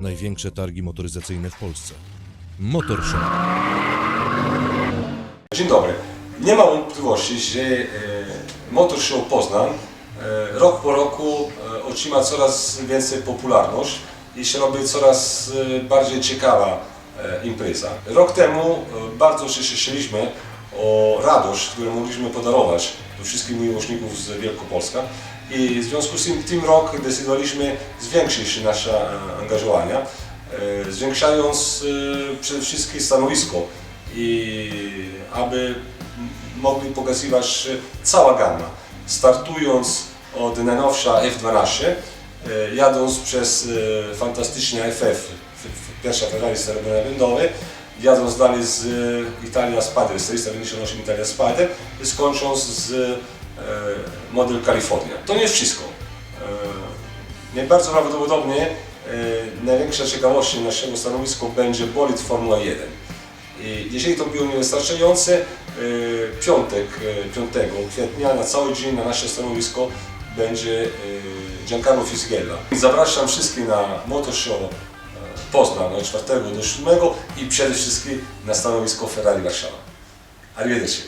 największe targi motoryzacyjne w Polsce. Motor Show. Dzień dobry. Nie ma wątpliwości, że e, Motor Show Poznań e, rok po roku e, otrzyma coraz więcej popularność i się robi coraz bardziej ciekawa impreza. Rok temu bardzo się cieszyliśmy o radość, którą mogliśmy podarować do wszystkich miłośników z Wielkopolska. I w związku z tym tym rok zdecydowaliśmy zwiększyć nasze e, angażowania, e, zwiększając e, przede wszystkim stanowisko i aby mogli pokazywać cała gama, startując od najnowsza F12, e, jadąc przez fantastyczny FF, pierwsza Ferrari sterowędowe, jadąc dalej z e, Italia Spider, z 498 Italia Spider, skończąc z e, model California. To nie jest wszystko. E, Najbardziej prawdopodobnie e, największa ciekawość naszego stanowiska będzie bolid Formuła 1. I to było niewystarczające, e, piątek, e, 5 kwietnia na cały dzień na nasze stanowisko będzie e, Giancarlo Fisichella. Zapraszam wszystkich na Motor Show e, Poznań od 4 do 7 i przede wszystkim na stanowisko Ferrari Warszawa. Arrivederci.